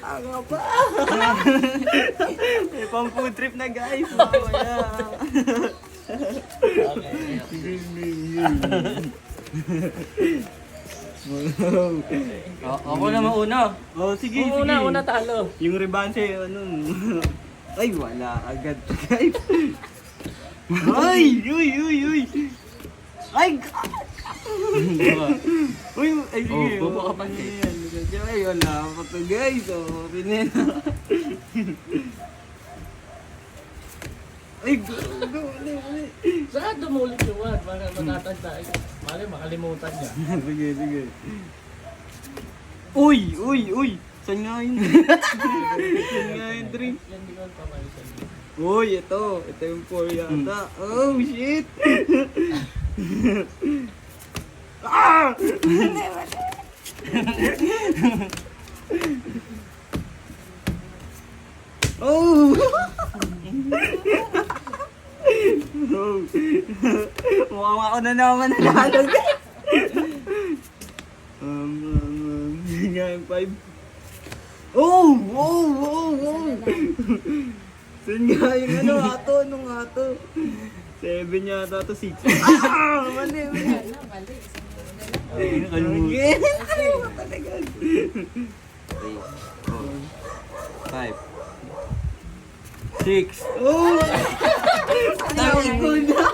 Tanga pa. May pang food trip na guys. Mamaya. Okay. O- Ako na mauna. Oh, sige, Una, sige. una talo. Yung rebanse, ano. Ay, wala agad, guys. Ay, uy, uy, uy. Ay, Uy, ay sige. Oh, bobo ka pa, Ay, ay, Ay, wala pa to guys. Oh, pinena. Ay, go, go, uli, uli. Saan dumulit yung word? Para matatanda. Mali, makalimutan niya. sige, sige. Uy, uy, uy. Saan nga yun? Saan nga yun, drink? Yan di ko pamalisan. Uy, ito. Ito yung four yata. Oh, shit. ah! Oh! oh! Mukhang ako na naman nanalo, um, um, um, nga yung five. Oh! Oh! Oh! Oh! Saan nga yung ano, ato? Anong ato? Seven yata to six. Ah! Mali, mali. Again. Three, four, five, six. Oh! Tawag ko na.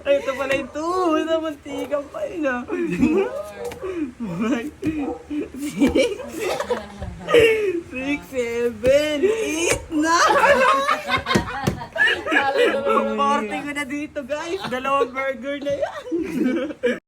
Ay, ito pala yung two. Ito, mantigang pa yun ah. Five, six, six, seven, eight, nine. Party ko na dito guys. Dalawang burger na yan.